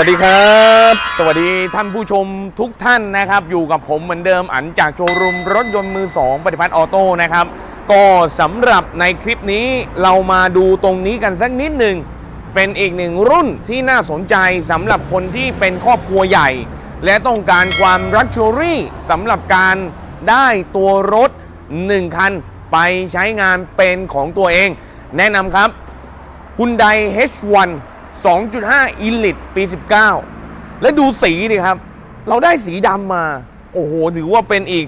วัสดีครับ สวัสดีท่านผู้ชมทุกท่านนะครับ อยู่กับผมเหมือนเดิมอันจากโชว์รูมรถยนต์มือ2ปฏิพัฒน์ออโต้นะครับ ก็สำหรับในคลิปนี้เรามาดูตรงนี้กันสักนิดหนึ่ง เป็นอีกหนึ่งรุ่นที่น่าสนใจสำหรับคนที่เป็นครอบครัวใหญ่ และต้องการความรักชัวรี่สำหรับการได้ตัวรถ 1 คัน ไปใช้งานเป็นของตัวเอง แนะนำครับ Hyundai H1 2.5 Elite ปี 19 แล้วดูสีดิครับ เราได้สีดำมา โอ้โห ถือว่าเป็นอีก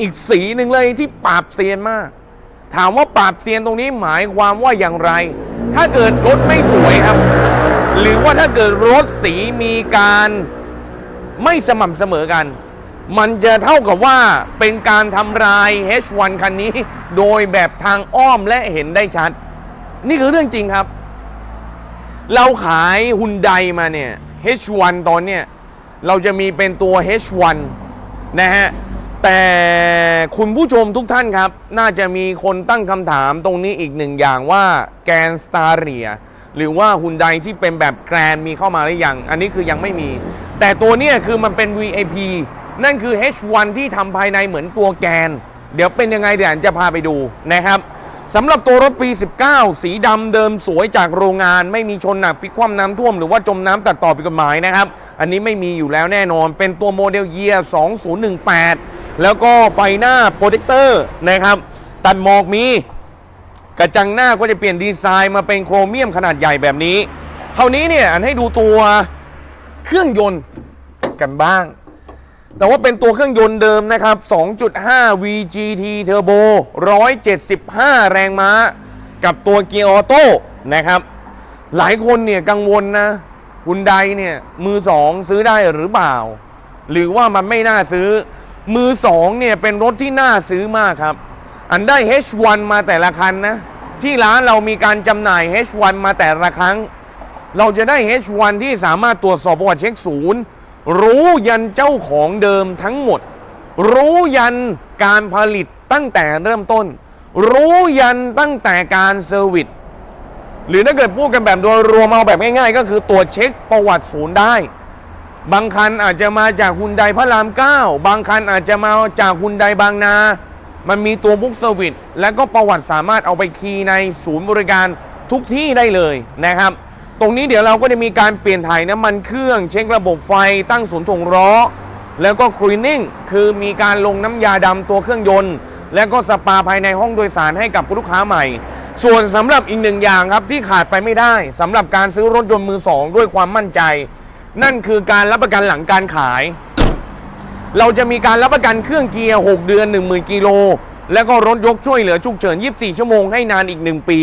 อีกสีหนึ่งเลยที่ปราบเซียนมาก ถามว่าปราบเซียนตรงนี้หมายความว่าอย่างไร ถ้าเกิดรถไม่สวยครับ หรือว่าถ้าเกิดรถสีมีการไม่สม่ำเสมอกัน มันจะเท่ากับว่าเป็นการทำลาย H1 คันนี้ โดยแบบทางอ้อมและเห็นได้ชัด นี่คือเรื่องจริงครับ เราขายฮุนไดมาเนี่ย H1 ตอนเนี้ยเราจะมีเป็นตัว H1 นะฮะ แต่คุณผู้ชมทุกท่านครับ น่าจะมีคนตั้งคำถามตรงนี้อีกหนึ่งอย่างว่าแกนสตาเรียหรือว่าฮุนไดที่เป็นแบบแกรนมีเข้ามาหรือยัง อันนี้คือยังไม่มี แต่ตัวเนี้ยคือมันเป็น VIP นั่นคือ H1 ที่ทำภายในเหมือนตัวแกน เดี๋ยวเป็นยังไงเดี๋ยวจะพาไปดูนะครับ สำหรับตัวรถปี 19 สีดำเดิมสวยจากโรงงาน ไม่มีชนหนักพลิกคว่ำน้ำท่วมหรือว่าจมน้ำตัดต่อผิดกฎหมายนะครับ อันนี้ไม่มีอยู่แล้วแน่นอน เป็นตัวโมเดลเยียร์2018 แล้วก็ไฟหน้าโปรเจคเตอร์นะครับ ตัดหมอกมี กระจังหน้าก็จะเปลี่ยนดีไซน์มาเป็นโครเมียมขนาดใหญ่แบบนี้ คราวนี้เนี่ยอันให้ดูตัวเครื่องยนต์กันบ้าง แต่ว่าเป็นตัวเครื่องยนต์เดิมนะครับ 2.5 VGT Turbo 175 แรงม้า กับตัวเกียร์ออโต้นะครับ หลายคนเนี่ยกังวลนะคุณไดเนี่ยมือสองซื้อได้หรือเปล่า หรือว่ามันไม่น่าซื้อ มือสองเนี่ยเป็นรถที่น่าซื้อมากครับ อันได้ H1 มาแต่ละคันนะ ที่ร้านเรามีการจำหน่าย H1 มาแต่ละครั้ง เราจะได้ H1 ที่สามารถตรวจสอบประวัติเช็คศูนย์ รู้ยันเจ้าของเดิมทั้งหมด รู้ยันการผลิตตั้งแต่เริ่มต้น รู้ยันตั้งแต่การเซอร์วิสหรือถ้าเกิดพูดกันแบบโดยรวมเอาแบบง่ายๆ ก็คือตรวจเช็คประวัติศูนย์ได้ บางคันอาจจะมาจากฮุนไดพระราม9บางคันอาจจะมาจากฮุนไดบางนา มันมีตัวบุ๊กเซอร์วิสและก็ประวัติสามารถเอาไปคีย์ในศูนย์บริการทุกที่ได้เลยนะครับ ตรงนี้เดี๋ยวเราก็จะมีการเปลี่ยนถ่ายน้ำมันเครื่อง เช็คระบบไฟตั้งศูนย์ถ่วงล้อ แล้วก็คลีนนิ่งคือมีการลงน้ำยาดำตัวเครื่องยนต์ และก็สปาภายในห้องโดยสารให้กับลูกค้าใหม่ ส่วนสำหรับอีกหนึ่งอย่างครับที่ขาดไปไม่ได้สำหรับการซื้อรถยนต์มือสองด้วยความมั่นใจ นั่นคือการรับประกันหลังการขาย เราจะมีการรับประกันเครื่องเกียร์ 6 เดือน 10,000กิโลแล้วก็รถยกช่วยเหลือฉุกเฉิน 24 ชั่วโมงให้นานอีก 1 ปี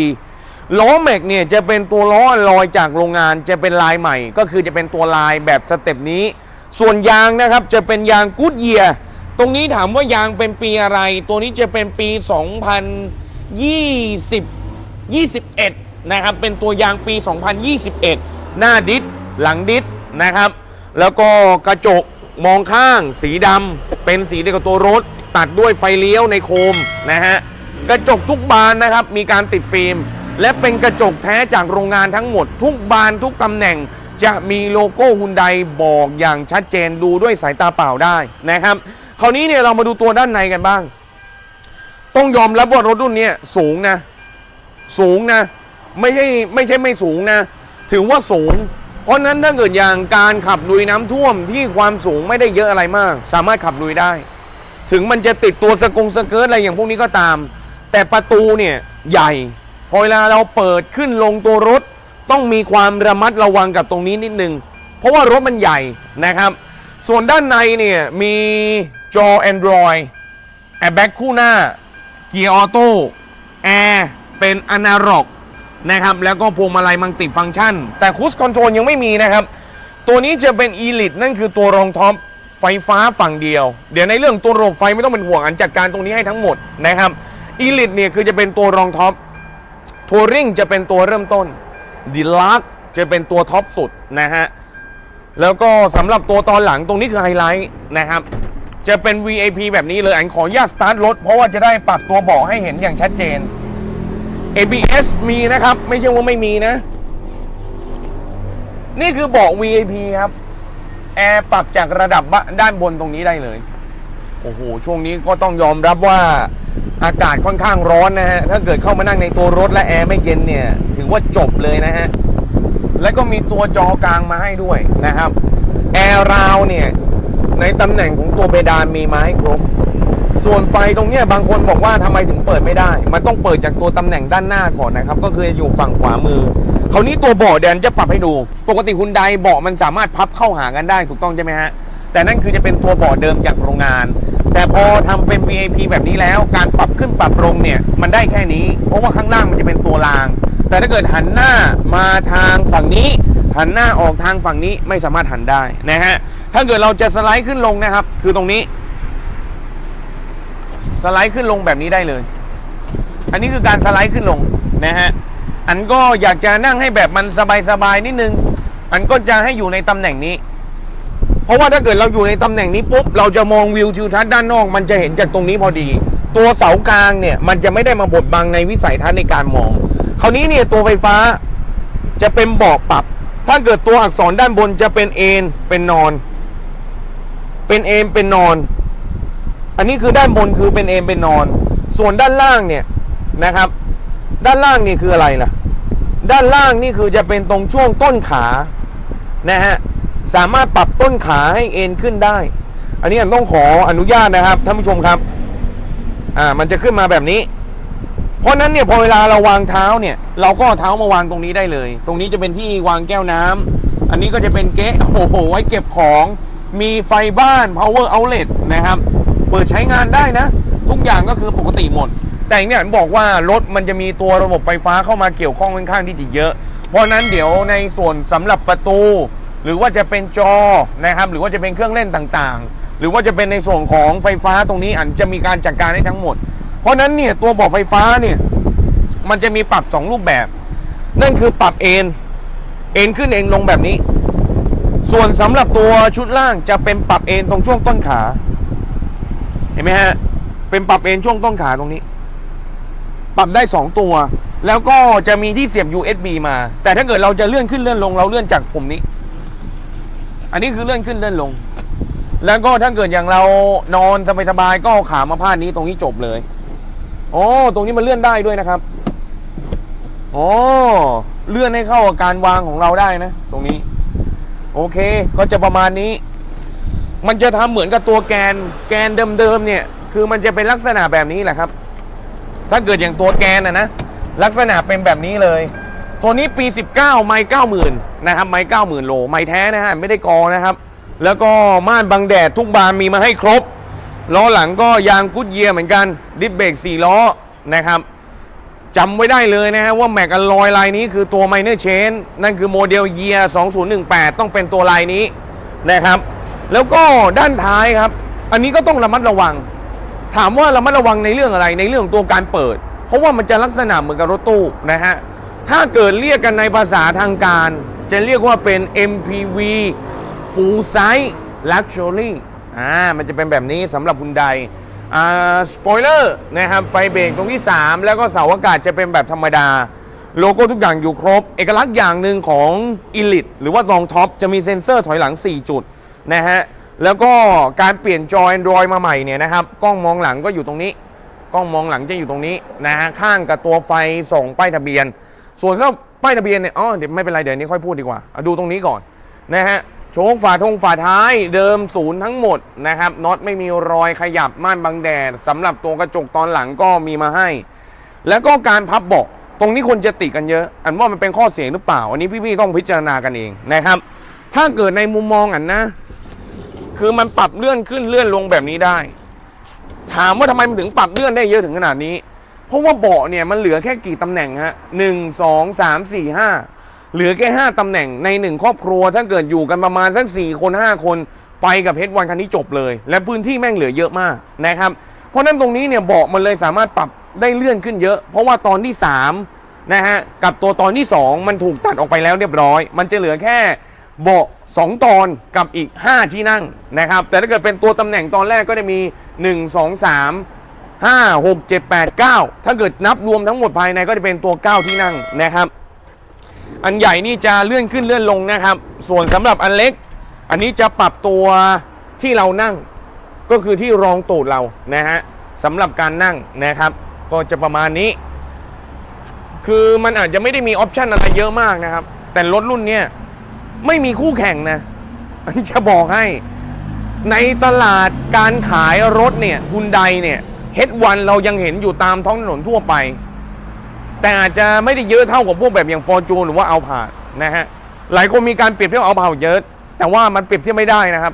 ล้อแม็กเนี่ยจะเป็นตัวล้อลอยจากโรงงานจะเป็นลายใหม่ ก็คือจะเป็นตัวลายแบบสเต็ปนี้ ส่วนยางนะครับจะเป็นยางกูดเยียตรงนี้ถามว่ายางเป็นปีอะไร ตัวนี้จะเป็นปี 2020 21 นะครับ เป็นตัวยางปี 2021 หน้าดิสหลังดิสนะครับ แล้วก็กระจกมองข้างสีดำเป็นสีเดียวกับตัวรถ ตัดด้วยไฟเลี้ยวในโคมนะฮะกระจกทุกบานนะครับ มีการติดฟิล์ม และเป็นกระจกแท้จากโรงงานทั้งหมด ทุกบานทุกตำแหน่งจะมีโลโก้ฮุนไดบอกอย่างชัดเจนดูด้วยสายตาเปล่าได้นะครับ คราวนี้เนี่ยเรามาดูตัวด้านในกันบ้าง ต้องยอมรับว่ารถรุ่นนี้สูงนะ สูงนะ ไม่ใช่ไม่ใช่ไม่สูงนะ ถือว่าสูง เพราะนั้นถ้าเกิดอย่างการขับลุยน้ำท่วมที่ความสูงไม่ได้เยอะอะไรมาก สามารถขับลุยได้ ถึงมันจะติดตัวสกงสเกิร์ตอะไรอย่างพวกนี้ก็ตาม แต่ประตูเนี่ยใหญ่ พอเวลาเราเปิดขึ้นลงตัวรถ ต้องมีความระมัดระวังกับตรงนี้นิดนึง เพราะว่ารถมันใหญ่นะครับ ส่วนด้านในเนี่ยมีจอ Android แอร์แบ็กคู่หน้า เกียร์ออโต้แอร์เป็นอนาล็อกนะครับ แล้วก็พวงมาลัยมังติฟังก์ชัน แต่คูสคอนโทรลยังไม่มีนะครับ ตัวนี้จะเป็น e l i t นั่นคือตัวรองท็อปไฟฟ้าฝั่งเดียว เดี๋ยวในเรื่องตัวระบบไฟไม่ต้องเป็นห่วงอันจัดการตรงนี้ให้ทั้งหมดนะครับ e l i t เนี่ยคือจะเป็นตัวรองท็อป ทัวริงจะเป็นตัวเริ่มต้นดีลักจะเป็นตัวท็อปสุดนะฮะ แล้วก็สำหรับตัวตอนหลังตรงนี้คือไฮไลท์นะครับ จะเป็น VIP แบบนี้เลยอันขออนุญาตสตาร์ทรถ เพราะว่าจะได้ปรับตัวเบาะให้เห็นอย่างชัดเจน ABS มีนะครับ ไม่ใช่ว่าไม่มีนะ นี่คือเบาะ VIP ครับ แอร์ปรับจากระดับด้านบนตรงนี้ได้เลย โอ้โหช่วงนี้ก็ต้องยอมรับว่าอากาศค่อนข้างร้อนนะฮะถ้าเกิดเข้ามานั่งในตัวรถและแอร์ไม่เย็นเนี่ยถือว่าจบเลยนะฮะแล้วก็มีตัวจอกลางมาให้ด้วยนะครับแอร์ราวเนี่ยในตำแหน่งของตัวเพดานมีมาให้ครบ ส่วนไฟตรงเนี้ยบางคนบอกว่าทำไมถึงเปิดไม่ได้ มันต้องเปิดจากตัวตำแหน่งด้านหน้าก่อนนะครับ ก็คืออยู่ฝั่งขวามือคราวนี้ตัวเบาะเดนจะปรับให้ดู ปกติคุณไดเบาะมันสามารถพับเข้าหากันได้ถูกต้องใช่ไหมฮะ แต่นั่นคือจะเป็นตัวเบาะเดิมจากโรงงาน แต่พอทำเป็น VIP แบบนี้แล้ว การปรับขึ้นปรับลงเนี่ยมันได้แค่นี้ เพราะว่าข้างล่างมันจะเป็นตัวราง แต่ถ้าเกิดหันหน้ามาทางฝั่งนี้ หันหน้าออกทางฝั่งนี้ไม่สามารถหันได้นะฮะถ้าเกิดเราจะสไลด์ขึ้นลงนะครับ คือตรงนี้ สไลด์ขึ้นลงแบบนี้ได้เลย อันนี้คือการสไลด์ขึ้นลงนะฮะอันก็อยากจะนั่งให้แบบมันสบายๆนิดนึง อันก็จะให้อยู่ในตำแหน่งนี้ เพราะว่าถ้าเกิดเราอยู่ในตำแหน่งนี้ปุ๊บเราจะมองวิวทิวทัศน์ด้านนอก มันจะเห็นจากตรงนี้พอดี ตัวเสากลางเนี่ย มันจะไม่ได้มาบดบังในวิสัยทัศน์ในการมอง คราวนี้เนี่ยตัวไฟฟ้าจะเป็นเบาะปรับ ถ้าเกิดตัวอักษรด้านบนจะเป็นเอนเป็นนอน เป็นเอนเป็นนอน อันนี้คือด้านบนคือเป็นเอนเป็นนอน ส่วนด้านล่างเนี่ยนะครับ ด้านล่างนี่คืออะไรล่ะ ด้านล่างนี่คือจะเป็นตรงช่วงต้นขานะฮะ สามารถปรับต้นขาให้เอ็นขึ้นได้ อันนี้ต้องขออนุญาตนะครับท่านผู้ชมครับ อ่า มันจะขึ้นมาแบบนี้ เพราะนั้นเนี่ยพอเวลาเราวางเท้าเนี่ย เราก็เท้ามาวางตรงนี้ได้เลย ตรงนี้จะเป็นที่วางแก้วน้ำอันนี้ก็จะเป็นเก๊ะโอ้โหไว้เก็บของมีไฟบ้าน power outlet นะครับ เปิดใช้งานได้นะ ทุกอย่างก็คือปกติหมด แต่อย่างเนี่ยบอกว่ารถมันจะมีตัวระบบไฟฟ้าเข้ามาเกี่ยวข้องค่อนข้างที่จะเยอะ เพราะฉะนั้นเดี๋ยวในส่วนสำหรับประตู หรือว่าจะเป็นจอนะครับ หรือว่าจะเป็นเครื่องเล่นต่างๆ หรือว่าจะเป็นในส่วนของไฟฟ้าตรงนี้อันจะมีการจัดการให้ทั้งหมด เพราะนั้นเนี่ยตัวบอกไฟฟ้าเนี่ยมันจะมีปรับ 2 รูปแบบ นั่นคือปรับเอนเอนขึ้นเองลงแบบนี้ ส่วนสำหรับตัวชุดล่างจะเป็นปรับเอนตรงช่วงต้นขา เห็นไหมฮะเป็นปรับเอนช่วงต้นขาตรงนี้ ปรับได้ 2 ตัว แล้วก็จะมีที่เสียบ USB มา แต่ถ้าเกิดเราจะเลื่อนขึ้นเลื่อนลงเราเลื่อนจากปุ่มนี้ อันนี้คือเลื่อนขึ้นเลื่อนลง แล้วก็ถ้าเกิดอย่างเรานอนสบายๆก็เอาขามาพาดนี้ตรงนี้จบเลยโอ้ตรงนี้มันเลื่อนได้ด้วยนะครับโอ้เลื่อนให้เข้ากับการวางของเราได้นะ ตรงนี้ โอเค ก็จะประมาณนี้ มันจะทำเหมือนกับตัวแกน แกนเดิมๆเนี่ย คือมันจะเป็นลักษณะแบบนี้แหละครับ ถ้าเกิดอย่างตัวแกนนะนะลักษณะเป็นแบบนี้เลย ตัวนี้ปี 19 ไม้90,000นะครับไม้90,000 โลไม้แท้นะฮะไม่ได้กอนะครับ แล้วก็ม่านบังแดดทุกบานมีมาให้ครบล้อหลังก็ยางกุดเยียร์เหมือนกัน ดิสเบรก4ล้อนะครับจำไว้ได้เลยนะฮะว่าแม็กอลอยลายนี้คือตัว Minor Chain นั่นคือโมเดลเยียร์2018 ต้องเป็นตัวลายนี้นะครับ แล้วก็ด้านท้ายครับ อันนี้ก็ต้องระมัดระวัง ถามว่าระมัดระวังในเรื่องอะไรในเรื่องตัวการเปิด เพราะว่ามันจะลักษณะเหมือนกับรถตู้นะฮะ ถ้าเกิดเรียกกันในภาษาทางการ จะเรียกว่าเป็น MPV Full Size Luxury อ่ามันจะเป็นแบบนี้สำหรับคุณใดอ่าสปอยเลอร์นะครับไฟเบรกตรงที่ 3 แล้วก็เสาอากาศจะเป็นแบบธรรมดา โลโก้ทุกอย่างอยู่ครบ เอกลักษณ์อย่างหนึ่งของ Elite หรือว่าลองท็อปจะมีเซ็นเซอร์ถอยหลัง 4 จุดนะฮะแล้วก็การเปลี่ยนจอ Android มาใหม่เนี่ยนะครับกล้องมองหลังก็อยู่ตรงนี้ กล้องมองหลังจะอยู่ตรงนี้นะฮะข้างกับตัวไฟส่องป้ายทะเบียน ส่วนถ้าป้ายทะเบียนเนี่ยอ๋อเดี๋ยวไม่เป็นไรเดี๋ยวนี้ค่อยพูดดีกว่าเอาดูตรงนี้ก่อนนะฮะโชงฝาทงฝาท้ายเดิมศูนย์ทั้งหมดนะครับน็อตไม่มีรอยขยับม่านบังแดดสำหรับตัวกระจกตอนหลังก็มีมาให้ แล้วก็การพับเบาะตรงนี้คนจะติกันเยอะ อันว่ามันเป็นข้อเสียหรือเปล่า อันนี้พี่ๆต้องพิจารณากันเองนะครับ ถ้าเกิดในมุมมองอันนะ คือมันปรับเลื่อนขึ้นเลื่อนลงแบบนี้ได้ ถามว่าทำไมมันถึงปรับเลื่อนได้เยอะถึงขนาดนี้ เพราะว่าเบาะเนี่ยมันเหลือแค่กี่ตำแหน่งฮะหนึ่งสองสามสี่ห้าเหลือแค่ห้าตำแหน่งในหนึ่งครอบครัวถ้าเกิดอยู่กันประมาณสักสี่คนห้าคนไปกับเฮดวันคันนี้จบเลย และพื้นที่แม่งเหลือเยอะมากนะครับ เพราะนั้นตรงนี้เนี่ยเบาะมันเลยสามารถปรับได้เลื่อนขึ้นเยอะ เพราะว่าตอนที่สามนะฮะกับตัวตอนที่สองมันถูกตัดออกไปแล้วเรียบร้อย มันจะเหลือแค่เบาะ2 ตอนกับอีก 5 ที่นั่งนะครับ แต่ถ้าเกิดเป็นตัวตำแหน่งตอนแรกก็จะมี 1 2 3 5 6 7 8 9 ถ้าเกิดนับรวมทั้งหมดภายในก็จะเป็นตัว 9 ที่นั่งนะครับ อันใหญ่นี่จะเลื่อนขึ้นเลื่อนลงนะครับ ส่วนสำหรับอันเล็ก อันนี้จะปรับตัวที่เรานั่ง ก็คือที่รองตูดเรานะฮะสำหรับการนั่งนะครับ ก็จะประมาณนี้ คือมันอาจจะไม่ได้มีออปชันอะไรเยอะมากนะครับ แต่รถรุ่นเนี้ยไม่มีคู่แข่งนะอันจะบอกให้ในตลาดการขายรถเนี่ยฮุนไดเนี่ย เฮดวันเรายังเห็นอยู่ตามท้องถนนทั่วไป แต่อาจจะไม่ได้เยอะเท่ากับพวกแบบอย่างฟอร์จูนหรือว่าเอาผ่าดนะฮะหลายคนมีการเปรียบเทียบเอาผ่าดเยอะ แต่ว่ามันเปรียบเทียบไม่ได้นะครับ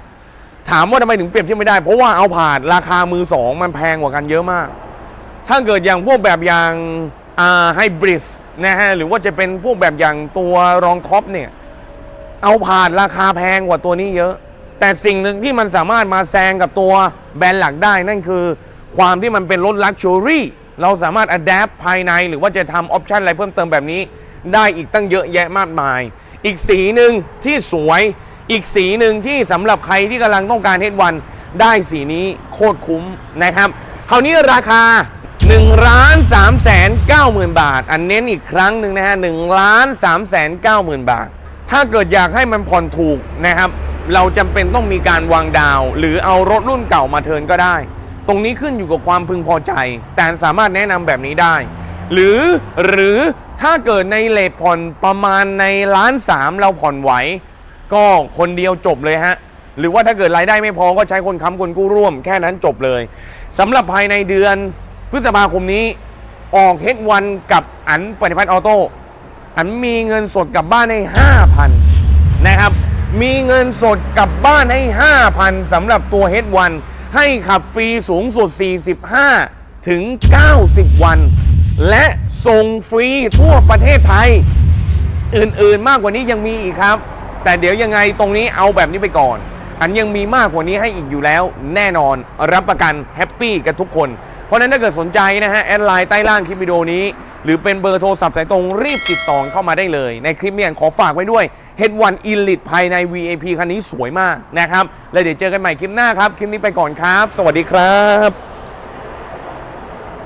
ถามว่าทำไมถึงเปรียบเทียบไม่ได้ เพราะว่าเอาผ่าดราคามือสองมันแพงกว่ากันเยอะมาก ถ้าเกิดอย่างพวกแบบอย่างไฮบริดนะฮะหรือว่าจะเป็นพวกแบบอย่างตัวรองท็อปเนี่ยเอาผ่านราคาแพงกว่าตัวนี้เยอะ แต่สิ่งหนึ่งที่มันสามารถมาแซงกับตัวแบรนด์หลักได้นั่นคือ ความที่มันเป็นรถลักชัวรี่เราสามารถอัดแอปภายในหรือว่าจะทำออปชันอะไรเพิ่มเติมแบบนี้ ได้อีกตั้งเยอะแยะมากมาย อีกสีหนึ่งที่สวย อีกสีหนึ่งที่สำหรับใครที่กำลังต้องการเฮดวันได้สีนี้โคตรคุ้มนะครับ คราวนี้ราคา1ล้าน3แสน9หมื่นบาท อันเน้นอีกครั้งหนึ่งนะฮะ1ล้าน3แสน9หมื่นบาท ถ้าเกิดอยากให้มันผ่อนถูกนะครับ เราจำเป็นต้องมีการวางดาว หรือเอารถรุ่นเก่ามาเทิร์นก็ได้ ตรงนี้ขึ้นอยู่กับความพึงพอใจ แต่สามารถแนะนำแบบนี้ได้ หรือหรือถ้าเกิดในเลทผ่อนประมาณในล้านสามเราผ่อนไหว ก็คนเดียวจบเลยฮะ หรือว่าถ้าเกิดรายได้ไม่พอก็ใช้คนค้ำคนกู้ร่วม แค่นั้นจบเลยสำหรับภายในเดือนพฤษภาคมนี้ออกเฮดวันกับอันปฏิพัฒน์ออโต้อันมีเงินสดกลับบ้านให้ 5,000 นะครับ มีเงินสดกลับบ้านให้ 5,000สำหรับตัว H1 ให้ขับฟรีสูงสุด 45 ถึง 90 วัน และส่งฟรีทั่วประเทศไทย อื่นๆมากกว่านี้ยังมีอีกครับ แต่เดี๋ยวยังไงตรงนี้เอาแบบนี้ไปก่อน อันยังมีมากกว่านี้ให้อีกอยู่แล้ว แน่นอนรับประกันแฮปปี้กับทุกคน เพราะนั้นถ้าเกิดสนใจนะฮะ แอดไลน์ใต้ล่างคลิปวิดีโอนี้ หรือเป็นเบอร์โทรศัพท์สายตรงรีบติดต่อเข้ามาได้เลย ในคลิปเนี้ขอฝากไว้ด้วย H1 Elite ภายใน VAP คันนี้สวยมากนะครับ แล้วเดี๋ยวเจอกันใหม่คลิปหน้าครับ คลิปนี้ไปก่อนครับ สวัสดีครับ